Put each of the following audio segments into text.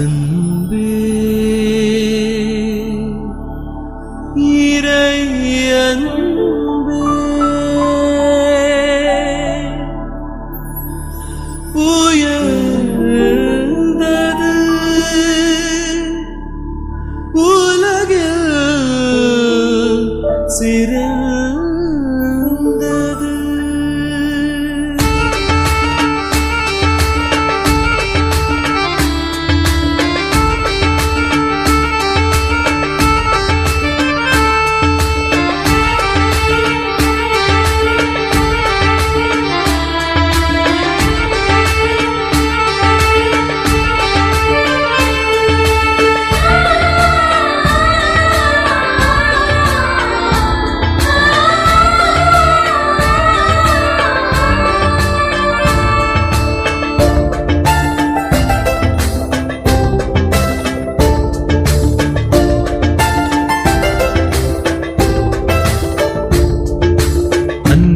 அன்பே இறை உயர்ந்தது உலகில் சிறந்தது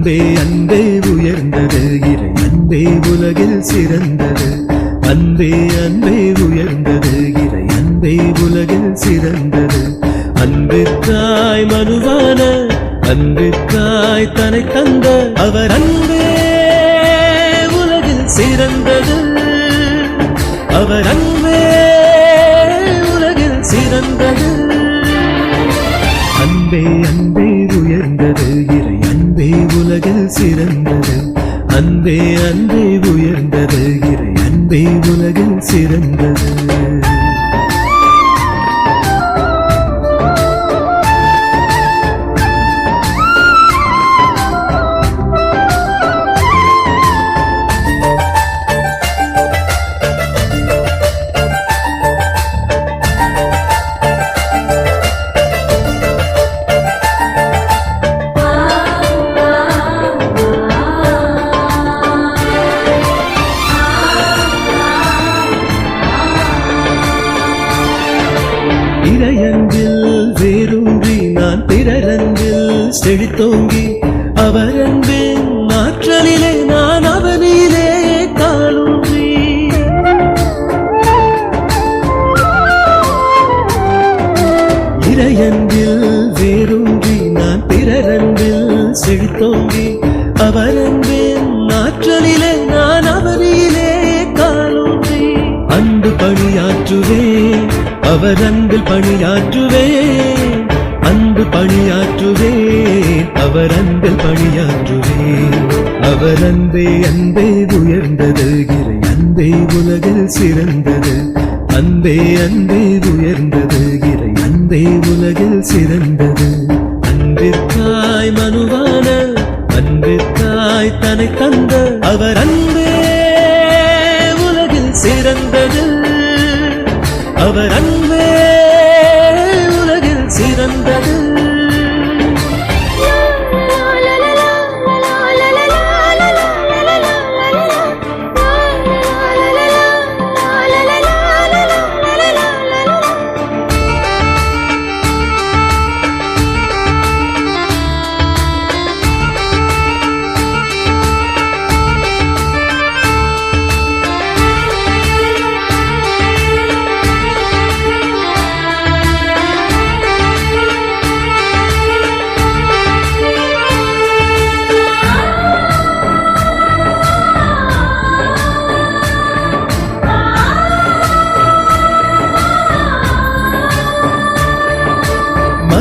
அன்பே அன்பே உயர்ந்தது. இறை அன்பே உலகில் சிறந்தது. அன்பே அன்பே உயர்ந்தது. இறை அன்பே உலகில் சிறந்தது. அன்பிற்காய் மனுவான அன்பிற்காய் தனை தந்த அவர் அன்பே உலகில் சிறந்தது. அவர் அன்பே உலகில் சிறந்தது. அன்பே அன்பே உயர்ந்தது. அன்பே அன்பே உயர்ந்தது. இறை அன்பே உலகில் சிறந்தது. இறையன்பில் வேரூன்றி நான் பிறரன்பில் செழித்தோங்கி அவரன்பின் ஆற்றலிலே நான் அவனிலே காலூன்றி. இறையன்பில் வேரூன்றி நான் பிறரன்பில் செழித்தோங்கி அவரன் அவர் அன்பில் பணியாற்றுவேன். அன்பு பணியாற்றுவேன். அவர் அன்பில் பணியாற்றுவேன். அவர் அன்பே அன்பே உயர்ந்தது அன்பே உலகில் சிறந்தது. அன்பே அன்பே உயர்ந்தது. அன்பே உலகில் சிறந்தது. அன்பிற்காய் மனுவான அன்பிற்காய் தனை தந்த அவர் அன்பே உலகில் சிறந்தது. அவர் அன்பு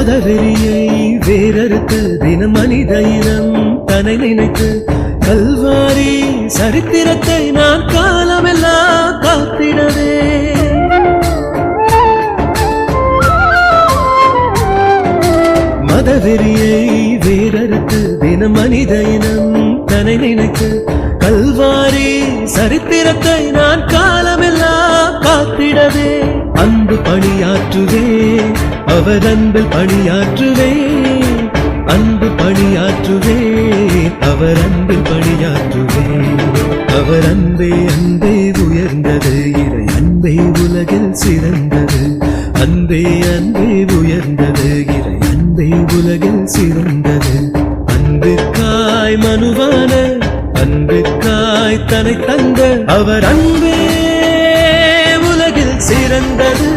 மதவெறியை வேறறுத்து தினம் மனித இனம் தன்னை நினைத்து கல்வாரி சரித்திரத்தை நான் காலமெல்லாம் காத்திடவே. மதவெறியை வேறறுத்து தினம் மனித இனம் தன்னை நினைத்து கல்வாரி சரித்திரத்தை நான் காலமெல்லாம் காத்திடவே. அன்பு பணியாற்றுவேன். அவர் அன்பில் பணியாற்றுவே அன்பு பணியாற்றுவே. அவர் அன்பில் பணியாற்றுவே. அவர் அன்பே அன்பே உயர்ந்தது. இறை அன்பே உலகில் சிறந்தது. அன்பே அன்பே உயர்ந்தது. இறை அன்பே உலகில் சிறந்தது. அன்புக்காய் மனுவான அன்புக்காய் தனை தந்த அவர் அன்பே உலகில் சிறந்தது.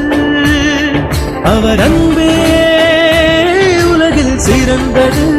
அவர் அன்பே உலகில் சிறந்தது.